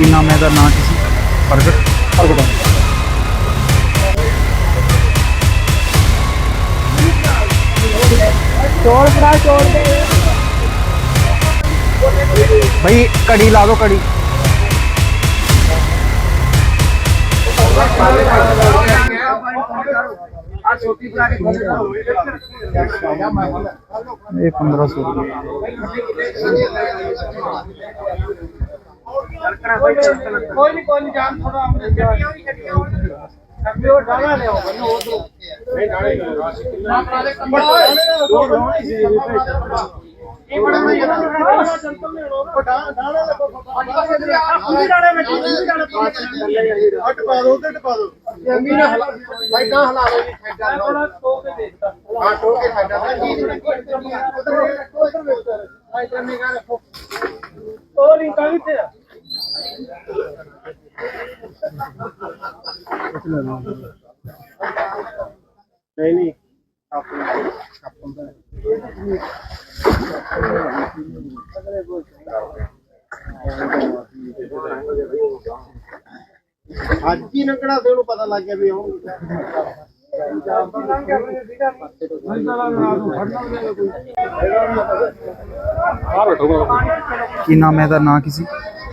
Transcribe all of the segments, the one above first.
ਕੀ ਨਾਮ ਹੈ ਇਹਦਾ ਨਾਂ ਕੀ ਸੀ ਪ੍ਰਗਟ ਪ੍ਰਗਟ ਚੋਲ ਫਰਾ ਚੋਲ ਦੇ ਭਾਈ ਕੜੀ ਲਾ ਦਿਓ ਕੜੀ ਇਹ 1500 ਕੋਈ ਨਹੀਂ ਕੋਈ ਨਹੀਂ ਜਾਨ ਥੋੜਾ ਆਪਣੇ ਗੱਡੀਆਂ ਵੀ ਗੱਡੀਆਂ ਹੋਣ ਉਹ ਡਾਲਾ ਲਿਆਓ ਮੈਨੂੰ ਉਧਰੋਂ ਨਹੀਂ ਡਾਲੇ ਨਾ ਦੇ ਕੰਬਲ ਦੋ ਡਾਉਣੀ ਸੀ ਇਹ ਬੜਾ ਨਹੀਂ ਹੈ। ਜੰਤਲ ਨੇ ਉਹ ਡਾਲਾ ਲੱਗੋ ਪੂਰੀ ਡਾਲੇ ਵਿੱਚ ਪੂਰੀ ਡਾਲੇ ਹਟ ਪਾ ਦੋ ਤੇ ਪਾ ਦੋ। ਜੰਮੀ ਨਾ ਹਲਾ ਸਾਈਡਾਂ ਹਲਾ ਲਓ ਜੀ ਸਾਈਡਾਂ ਥੋੜਾ ਟੋ ਕੇ ਦੇਖਦਾ। ਹਾਂ ਟੋ ਕੇ ਸਾਈਡਾਂ ਉਧਰ ਉਧਰ ਵੇਖਦਾ ਸਾਈਡਾਂ ਨਿਗਾਹ ਰੱਖੋ। ਉਹ ਲਿੰਕਾਂ ਕਿੱਥੇ ਆ। ਨਹੀਂ ਨਹੀਂ ਅੱਜ ਹੀ ਨਕੜਾ ਤੇ ਉਹਨੂੰ ਪਤਾ ਲੱਗ ਗਿਆ ਵੀ ਉਹ ਕੀ ਨਾਮ ਹੈ ਇਹਦਾ ਨਾਂ ਕੀ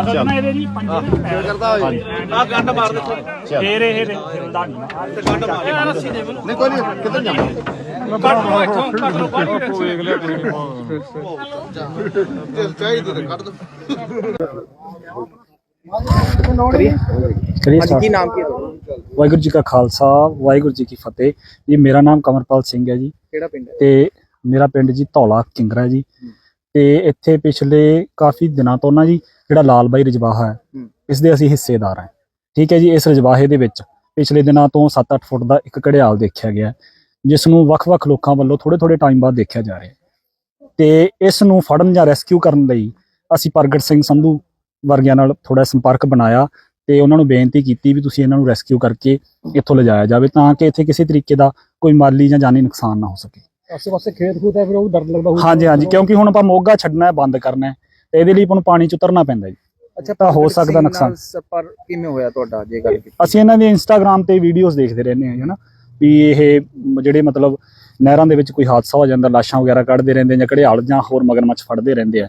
ਅਗਰ ਨਾ ਇਹਦੇ ਜੀ ਪੰਜੇ ਪੈਰ ਕਰਦਾ ਹੋਏ ਆ ਗੰਡ ਮਾਰ ਦੇ ਫੇਰ ਇਹ ਹਿਲਦਾ ਨਹੀਂ ਗੰਡ ਮਾਰ ਰੱਸੀ ਦੇ ਮੈਨੂੰ ਨਹੀਂ ਕੋਈ ਨਹੀਂ ਕਿੱਧਰ ਜਾਂਦਾ ਕੱਟ ਲੋ ਇੱਥੋਂ ਕੱਟ ਲੋ ਕੱਟ ਵੇਖ ਲਿਆ ਚਲਿਏ ਕੀ ਨਾਮ ਕੀ ਹੈ ਤੁਹਾਡਾ? ਵਾਹਿਗੁਰੂ ਜੀ ਕਾ ਖਾਲਸਾ ਵਾਹਿਗੁਰੂ ਜੀ ਕੀ ਫਤਿਹ। ਜੀ ਮੇਰਾ ਨਾਮ ਕਮਰਪਾਲ ਸਿੰਘ ਹੈ ਜੀ। ਕਿਹੜਾ ਪਿੰਡ ਹੈ? ਤੇ ਮੇਰਾ ਪਿੰਡ ਜੀ ਧੌਲਾ ਕਿੰਗਰਾ ਜੀ। ਤੇ ਇੱਥੇ ਪਿਛਲੇ ਕਾਫੀ ਦਿਨਾਂ ਤੋਂ ਨਾ ਜੀ ਜਿਹੜਾ ਲਾਲ ਬਾਈ ਰਜਵਾਹਾ ਹੈ। ਇਸ ਦੇ ਅਸੀਂ ਹਿੱਸੇਦਾਰ ਹਾਂ। ਠੀਕ ਹੈ ਜੀ ਇਸ ਰਜਵਾਹੇ ਦੇ ਵਿੱਚ ਪਿਛਲੇ ਦਿਨਾਂ ਤੋਂ 7-8 ਫੁੱਟ ਦਾ ਇੱਕ ਘੜਿਆਲ ਦੇਖਿਆ ਗਿਆ ਜਿਸ ਨੂੰ ਵੱਖ-ਵੱਖ ਲੋਕਾਂ ਵੱਲੋਂ ਥੋੜੇ-ਥੋੜੇ ਟਾਈਮ ਬਾਅਦ ਦੇਖਿਆ ਜਾ ਰਿਹਾ ਤੇ ਇਸ ਨੂੰ ਫੜਨ ਜਾਂ ਰੈਸਕਿਊ ਕਰਨ ਲਈ ਅਸੀਂ ਪ੍ਰਗਟ ਸਿੰਘ ਸੰਧੂ ਵਰਗਿਆਂ ਨਾਲ ਥੋੜਾ ਸੰਪਰਕ ਬਣਾਇਆ ਤੇ ਉਹਨਾਂ ਨੂੰ ਬੇਨਤੀ ਕੀਤੀ ਵੀ ਤੁਸੀਂ ਇਹਨਾਂ ਨੂੰ ਰੈਸਕਿਊ ਕਰਕੇ ਇੱਥੋਂ ਲਿਜਾਇਆ ਜਾਵੇ ਤਾਂ ਕਿ ਇੱਥੇ ਕਿਸੇ ਤਰੀਕੇ ਦਾ ਕੋਈ ਮਾਲੀ ਜਾਂ ਜਾਨੀ ਨੁਕਸਾਨ ਨਾ ਹੋ ਸਕੇ। ਆਸੇ ਪਾਸੇ ਖੇਤ ਖੂਤ ਹੈ ਫਿਰ ਉਹ ਡਰ ਲੱਗਦਾ ਹਾਂਜੀ ਹਾਂਜੀ ਕਿਉਂਕਿ ਹੁਣ ਆਪਾਂ ਮੋਗਾ ਛੱਡਣਾ ਹੈ ਬੰਦ ਕਰਨਾ ਹੈ। ਤੇ ਇਹਦੇ ਲਈ ਆਪਾਂ ਨੂੰ ਪਾਣੀ ਚ ਉਤਰਨਾ ਪੈਂਦਾ ਜੀ। ਅੱਛਾ ਤਾਂ ਹੋ ਸਕਦਾ ਨੁਕਸਾਨ। ਪਰ ਕਿਵੇਂ ਹੋਇਆ ਤੁਹਾਡਾ ਜੇ ਗੱਲ ਕੀਤੀ ਅਸੀਂ ਇਹਨਾਂ ਦੀ ਇੰਸਟਾਗ੍ਰam ਤੇ ਵੀਡੀਓਜ਼ ਦੇਖਦੇ ਰਹਿੰਦੇ ਹਾਂ ਹਨਾ? ਵੀ ਇਹ ਜਿਹੜੇ ਮਤਲਬ ਨਹਿਰਾਂ ਦੇ ਵਿੱਚ ਕੋਈ ਹਾਦਸਾ ਹੋ ਜਾਂਦਾ ਲਾਸ਼ਾਂ ਵਗੈਰਾ ਕੱਢਦੇ ਰਹਿੰਦੇ ਜਾਂ ਘੜਿਆਲ ਜਾਂ ਹੋਰ ਮਗਰਮੱਛ ਫੜਦੇ ਰਹਿੰਦੇ ਆ।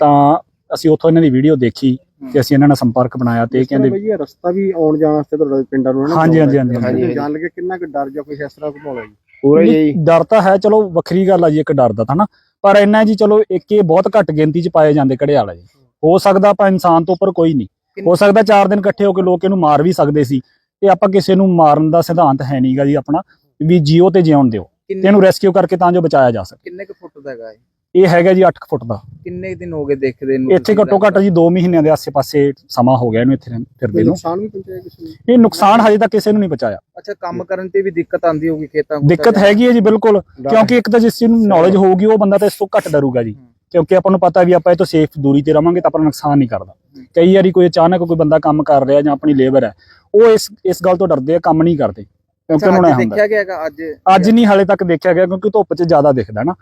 ਤਾਂ ਅਸੀਂ ਉੱਥੋਂ ਇਹਨਾਂ ਦੀ ਵੀਡੀਓ ਦੇਖੀ ਤੇ ਅਸੀਂ ਇਹਨਾਂ ਨਾਲ ਸੰਪਰਕ ਬਣਾਇਆ ਤੇ ਇਹ ਕਹਿੰਦੇ ਬਈ ਇਹ ਰਸਤਾ ਵੀ ਆਉਣ ਜਾਣ ਵਾਸਤੇ ਤੁਹਾਡਾ ਪਿੰਡਾਂ ਨੂੰ ਹਾਂਜੀ, ਹਾਂਜੀ, ਹਾਂਜੀ। ਜਾਣ ਲੱਗੇ ਕਿੰਨਾ ਕੁ ਡਰ ਜਾਂ ਕੋਈ ਇਸ ਤਰ੍ਹਾਂ ਘਮਾਉਣਾ ਜੀ? ਨਹੀਂ, ਡਰ ਤਾਂ ਹੈ ਚਲੋ ਵੱਖਰੀ ਗੱਲ ਆ ਜੀ ਇੱਕ ਡਰ ਦਾ ਤਾਂ ਨਾ ਪਰ ਇੰਨਾ ਜੀ ਚਲੋ ਇੱਕ ਇਹ ਬਹੁਤ ਘੱਟ ਗਿਣਤੀ ਚ ਪਾਏ ਜਾਂਦੇ ਘੜਿਆਲ ਆ ਜੀ। ਹੋ ਸਕਦਾ ਆਪਾਂ ਇਨਸਾਨ ਤੋਂ ਉੱਪਰ ਕੋਈ ਨਹੀਂ। ਹੋ ਸਕਦਾ ਚਾਰ ਦਿਨ ਇਕੱਠੇ ਹੋ ਕੇ ਲੋਕ ਇਹਨੂੰ ਮਾਰ ਵੀ ਸਕਦੇ ਸੀ ਤੇ ਆਪਾਂ ਕਿਸੇ ਨੂੰ ਮਾਰਨ ਦਾ ਸਿਧਾਂਤ ਹੈ ਨਹੀਂਗਾ ਜੀ ਆਪਣਾ ਵੀ ਜੀਓ ਤੇ ਜਿਉਣ ਦਿਓ। ਤੇ ਇਹਨੂੰ ਰੈਸਕਿਊ ਕਰਕੇ ਤਾਂ ਜੋ ਬਚਾਇਆ ਜਾ ਸਕੇ। ਕਿੰਨੇ ਕੁ ਫੁੱਟ ਦਾ ਹੈਗਾ ਇਹ? ਇਹ ਹੈਗਾ ਜੀ 8 ਫੁੱਟ ਦਾ। ਕਿੰਨੇ ਦਿਨ ਹੋ ਗਏ ਦੇਖਦੇ ਨੂੰ ਇੱਥੇ ਘੱਟੋ ਘੱਟ ਜੀ 2 ਮਹੀਨਿਆਂ ਦੇ ਆਸੇ-ਪਾਸੇ ਸਮਾਂ ਹੋ ਗਿਆ ਇਹਨੂੰ ਇੱਥੇ ਫਿਰਦੇ ਨੂੰ। ਨੁਕਸਾਨ ਵੀ ਪਹੁੰਚਾਇਆ ਕਿਸੇ ਨੂੰ? ਇਹ ਨੁਕਸਾਨ ਹਜੇ ਤੱਕ ਕਿਸੇ ਨੂੰ ਨਹੀਂ ਪਹੁੰਚਾਇਆ। ਅੱਛਾ ਕੰਮ ਕਰਨ ਤੇ ਵੀ ਦਿੱਕਤ ਆਉਂਦੀ ਹੋਊਗੀ ਖੇਤਾਂ ਦਿੱਕਤ ਹੈਗੀ ਹੈ ਜੀ ਬਿਲਕੁਲ। ਕਿਉਂਕਿ ਇੱਕ ਤਾਂ ਜਿਸ ਚੀਜ਼ ਨੂੰ ਨੌਲੇਜ ਹੋਊਗੀ ਉਹ ਬੰਦਾ ਤਾਂ ਇਸ ਤੋਂ ਘੱਟ ਡਰੂਗਾ ਜੀ। ਕਿਉਂਕਿ ਆਪਾਂ ਨੂੰ ਪਤਾ ਵੀ ਆਪਾਂ ਇਹ ਤੋਂ ਸੇਫ ਦੂਰੀ ਤੇ ਰਵਾਂਗੇ ਤਾਂ ਆਪਣਾ ਨੁਕਸਾਨ ਨਹੀਂ ਕਰਦਾ। ਕਈ ਵਾਰੀ ਕੋਈ ਅਚਾਨਕ ਕੋਈ ਬੰਦਾ ਕੰਮ ਕਰ ਰਿਹਾ ਜਾਂ ਆਪਣੀ ਲੇਬਰ ਹੈ ਉਹ ਇਸ ਇਸ ਗੱਲ ਤੋਂ ਡਰਦੇ ਆ ਕੰਮ ਨਹੀਂ ਕਰਦੇ। ਕਿਉਂਕਿ ਉਹਨਾਂ ਨੂੰ ਐਂ ਹੁੰਦਾ। ਦੇਖਿਆ ਗਿਆ ਹੈਗਾ ਅੱਜ? ਅੱਜ ਨਹੀਂ ਹਾਲੇ ਤੱਕ ਦੇਖਿਆ ਗਿਆ ਕਿਉਂਕਿ ਧੁੱਪ 'ਚ ਜ਼ਿਆਦਾ ਦਿਖਦਾ ਨਾ।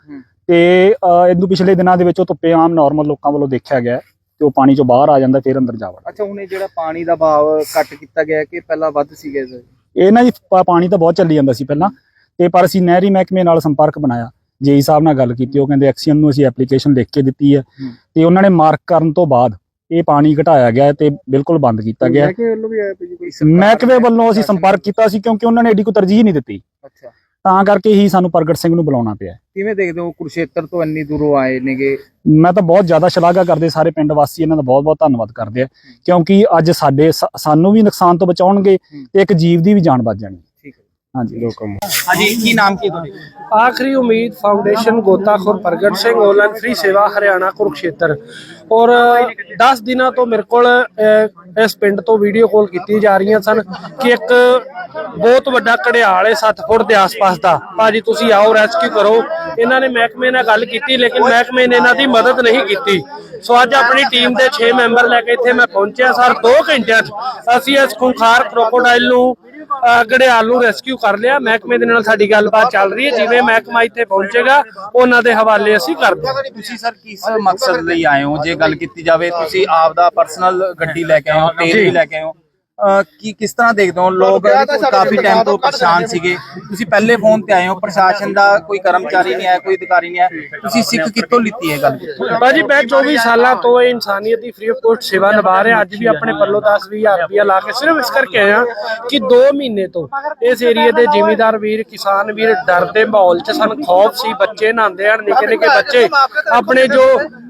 ਤੇ ਇਹਨੂੰ ਪਿਛਲੇ ਦਿਨਾਂ ਦੇ ਵਿੱਚ ਉਹ ਧੁੱਪੇ ਆਮ ਨਾਰਮਲ ਲੋਕਾਂ ਵੱਲੋਂ ਦੇਖਿਆ ਗਿਆ ਤੇ ਉਹ ਪਾਣੀ 'ਚੋਂ ਬਾਹਰ ਆ ਜਾਂਦਾ ਫਿਰ ਅੰਦਰ ਜਾ ਵੜਦਾ ਅੱਛਾ ਹੁਣ ਇਹ ਜਿਹੜਾ ਪਾਣੀ ਦਾ ਭਾਵ ਘੱਟ ਕੀਤਾ ਗਿਆ ਕਿ ਪਹਿਲਾਂ ਵੱਧ ਸੀਗਾ? ਇਹ ਨਾ ਜੀ ਪਾਣੀ ਤਾਂ ਬਹੁਤ ਚੱਲੀ ਜਾਂਦਾ ਸੀ ਪਹਿਲਾਂ ਤੇ ਪਰ ਅਸੀਂ ਨਹਿਰੀ ਮਹਿਕਮੇ ਨਾਲ ਸੰਪਰਕ ਬਣਾਇਆ ਜੇਈ ਸਾਹਿਬ ਨਾਲ ਗੱਲ ਕੀਤੀ ਉਹ ਕਹਿੰਦੇ ਐਕਸੀਅਨ ਨੂੰ ਅਸੀਂ ਐਪਲੀਕੇਸ਼ਨ ਲਿਖ ਕੇ ਦਿੱਤੀ ਹੈ। ਤੇ ਉਹਨਾਂ ਨੇ ਮਾਰਕ ਕਰਨ ਤੋਂ ਬਾਅਦ ਇਹ ਪਾਣੀ ਘਟਾਇਆ ਗਿਆ ਤੇ ਬਿਲਕੁਲ ਬੰਦ ਕੀਤਾ ਗਿਆ। ਮਹਿਕਮੇ ਵੱਲੋਂ ਵੀ ਆਇਆ ਵੀ ਕੋਈ ਸਰਕਾਰ ਮਹਿਕਮੇ ਵੱਲੋਂ ਅਸੀਂ ਸੰਪਰਕ ਕੀਤਾ ਸੀ ਕਿਉਂਕਿ ਉਹਨਾਂ ਨੇ ਐਡੀ ਕੋਈ ਤਰਜੀਹ ਨਹੀਂ ਦਿੱਤੀ ਅੱਛਾ ਤਾਂ ਕਰਕੇ ਹੀ ਸਾਨੂੰ ਪ੍ਰਗਟ ਸਿੰਘ ਨੂੰ ਬੁਲਾਉਣਾ ਪਿਆ। ਕਿਵੇਂ ਦੇਖਦੇ ਹੋ ਕੁਰਸ਼ੇਤਰ ਤੋਂ ਇੰਨੀ ਦੂਰੋਂ ਆਏ ਨੇਗੇ? ਮੈਂ ਤਾਂ ਬਹੁਤ ਜ਼ਿਆਦਾ ਸ਼ਲਾਘਾ ਕਰਦੇ ਸਾਰੇ ਪਿੰਡ ਵਾਸੀ ਇਹਨਾਂ ਦਾ ਬਹੁਤ ਬਹੁਤ ਧੰਨਵਾਦ ਕਰਦੇ ਆ। ਕਿਉਂਕਿ ਅੱਜ ਸਾਡੇ ਸਾਨੂੰ ਵੀ ਨੁਕਸਾਨ ਤੋਂ ਬਚਾਉਣਗੇ ਤੇ ਇੱਕ ਜੀਵ ਦੀ ਵੀ ਜਾਨ ਬਚ ਜਾਣੀ। ਠੀਕ ਹੈ। ਹਾਂਜੀ। ਹਾਂਜੀ ਕੀ ਨਾਮ ਕੀ ਤੁਹਾਡੇ? ਆਖਰੀ ਉਮੀਦ ਫਾਊਂਡੇਸ਼ਨ ਗੋਤਾਖੋਰ ਪ੍ਰਗਟ ਸਿੰਘ ਆਨਲਾਈਨ ਫ੍ਰੀ ਸੇਵਾ ਹਰਿਆਣਾ ਕੁਰੂਕਸ਼ੇਤਰ। ਔਰ 10 ਦਿਨਾਂ ਤੋਂ ਮੇਰੇ ਕੋਲ ਇਸ ਪਿੰਡ ਤੋਂ ਵੀਡੀਓ ਕਾਲ ਕੀਤੀ ਜਾ ਰਹੀਆਂ ਸਨ ਕਿ ਇੱਕ ਬਹੁਤ ਵੱਡਾ ਘੜਿਆਲ ਹੈ 7 ਫੁੱਟ ਦੇ ਆਸ-ਪਾਸ ਦਾ। ਭਾਜੀ, ਤੁਸੀਂ ਆਓ ਰੈਸਕਿਊ ਕਰੋ। ਇਹਨਾਂ ਨੇ ਮਹਿਕਮੇ ਨਾਲ ਗੱਲ ਕੀਤੀ, ਲੇਕਿਨ ਮਹਿਕਮੇ ਨੇ ਇਹਨਾਂ ਦੀ ਮਦਦ ਨਹੀਂ ਕੀਤੀ। ਸੋ ਅੱਜ ਆਪਣੀ ਟੀਮ ਦੇ 6 ਮੈਂਬਰ ਲੈ ਕੇ ਇੱਥੇ ਮੈਂ ਪਹੁੰਚਿਆ। ਸਰ 2 ਘੰਟਿਆਂ 'ਚ ਅਸੀਂ ਇਸ ਖੁੰਖਾਰ ਕ੍ਰੋਕੋਡਾਈਲ ਨੂੰ ਅਹ, ਨੂੰ ਰੈਸਕਿਊ ਕਰ ਲਿਆ। ਮਹਿਕਮੇ ਦੇ ਨਾਲ ਸਾਡੀ ਗੱਲਬਾਤ ਚੱਲ ਰਹੀ ਹੈ। ਜਿਵੇਂ ਮਹਿਕਮਾ ਇੱਥੇ ਪਹੁੰਚੇਗਾ ਉਹਨਾਂ ਦੇ ਹਵਾਲੇ ਅਸੀਂ ਕਰ ਦਿਆਂਗੇ। ਤੁਸੀਂ ਸਰ ਕਿਸ ਮਕਸਦ ਲਈ ਆਏ ਹੋ? ਜੇ ਗੱਲ ਕੀਤੀ ਜਾਵੇ ਤੁਸੀਂ ਆਪ ਦਾ ਪਰਸਨਲ ਗੱਡੀ ਲੈ ਕੇ ਆਏ ਹੋ ਤੇਲ ਵੀ ਲੈ ਕੇ ਆਏ ਹੋ। ਕੀ ਕਿਸ ਤਰ੍ਹਾਂ ਦੇਖਦੇ ਹੋ? ਲੋਕ ਕਾਫੀ ਟਾਈਮ ਤੋਂ ਪਰੇਸ਼ਾਨ ਸੀਗੇ। ਤੁਸੀਂ ਪਹਿਲੇ ਫੋਨ ਤੇ ਆਏ ਹੋ ਪ੍ਰਸ਼ਾਸਨ ਦਾ ਕੋਈ ਕਰਮਚਾਰੀ ਨਹੀਂ ਆਇਆ ਕੋਈ ਅਧਿਕਾਰੀ ਨਹੀਂ ਆਇਆ। ਤੁਸੀਂ ਸਿੱਖ ਕਿੱਥੋਂ ਲਿੱਤੀ ਹੈ ਗੱਲ? ਬਾਜੀ ਮੈਂ 24 ਸਾਲਾਂ ਤੋਂ ਇਹ ਇਨਸਾਨੀਅਤ ਦੀ ਫ੍ਰੀ ਆਫ ਕੋਸਟ ਸੇਵਾ ਨਿਭਾ ਰਿਹਾ। ਅੱਜ ਵੀ ਆਪਣੇ ਪੱਲੋਂ 10 20000 ਰੁਪਇਆ ਲਾ ਕੇ ਸਿਰਫ ਇਸ ਕਰਕੇ ਆਇਆ ਕਿ 2 ਮਹੀਨੇ ਤੋਂ ਇਸ ਏਰੀਆ ਦੇ ਜ਼ਿਮੀਦਾਰ ਵੀਰ ਕਿਸਾਨ ਵੀਰ ਡਰ ਦੇ ਮਾਹੌਲ 'ਚ ਸਨ। ਖੌਫ ਸੀ ਬੱਚੇ ਨਹਾਉਂਦੇ ਹਨ ਨਿੱਕੇ ਨਿੱਕੇ ਬੱਚੇ। ਆਪਣੇ ਜੋ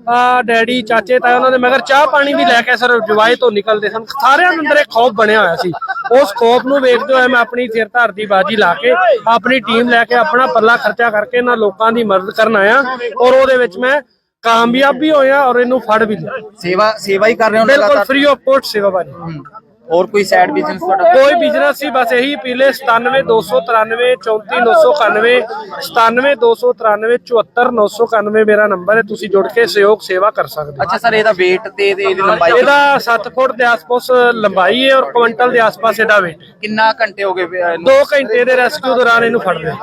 ਆ ਡੈਡੀ ਚਾਚੇ ਤਾਏ ਉਹਨਾਂ ਦੇ ਮਗਰ ਚਾਹ ਪਾਣੀ ਵੀ ਲੈ ਕੇ ਸਰ ਜਵਾਏ ਤੋਂ ਨਿਕਲਦੇ ਸਨ। ਸਾਰਿਆਂ ਦੇ ਅੰਦਰ ਇੱਕ ਖੌਫ ਬਣਿਆ ਹੋਇਆ ਸੀ। ਉਸ ਖੌਫ ਨੂੰ ਵੇਖਦੇ ਹੋਏ ਮੈਂ ਆਪਣੀ ਸਿਰ ਧਰ ਦੀ ਬਾਜੀ ਲਾ ਕੇ ਆਪਣੀ ਟੀਮ ਲੈ ਕੇ ਆਪਣਾ ਪੱਲਾ ਖਰਚਾ ਕਰਕੇ ਇਹਨਾਂ ਲੋਕਾਂ ਦੀ ਮਦਦ ਕਰਨ ਆਇਆ ਔਰ ਉਹਦੇ ਵਿੱਚ ਮੈਂ ਕਾਮਯਾਬ ਵੀ ਹੋਇਆ ਔਰ ਇਹਨੂੰ ਫੜ ਵੀ ਲਿਆ। ਸੇਵਾ ਸੇਵਾ ਹੀ ਕਰ ਰਹੇ ਹੋ ਬਿਲਕੁਲ ਫ੍ਰੀ ਆਫ ਕੋਸਟ ਸੇਵਾ ਬਾਜੀ ਹੋਰ ਕੋਈ ਸਾਈਡ ਬਿਜ਼ਨਸ ਤੁਹਾਡਾ? ਕੋਈ ਬਿਜ਼ਨਸ ਸੀ ਬਸ ਇਹੀ ਪੀਲੇ 97293 34991 97293 74991 ਮੇਰਾ ਨੰਬਰ ਹੈ ਤੁਸੀਂ ਜੁੜ ਕੇ ਸਹਿਯੋਗ ਸੇਵਾ ਕਰ ਸਕਦੇ ਹੋ। ਅੱਛਾ ਸਰ ਇਹਦਾ weight ਤੇ ਇਹਦੀ ਲੰਬਾਈ ਇਹਦਾ 7 ਫੁੱਟ ਦੇ ਆਸ-ਪਾਸ ਲੰਬਾਈ ਹੈ ਔਰ ਕੁਇੰਟਲ ਦੇ ਆਸ-ਪਾਸ ਇਹਦਾ weight ਕਿੰਨਾ ਘੰਟੇ ਹੋ ਗਏ ਅਹ, 2 ਘੰਟੇ ਦੇ ਰੈਸਕਿਊ ਦੌਰਾਨ ਇਹਨੂੰ ਫੜ ਲਿਆ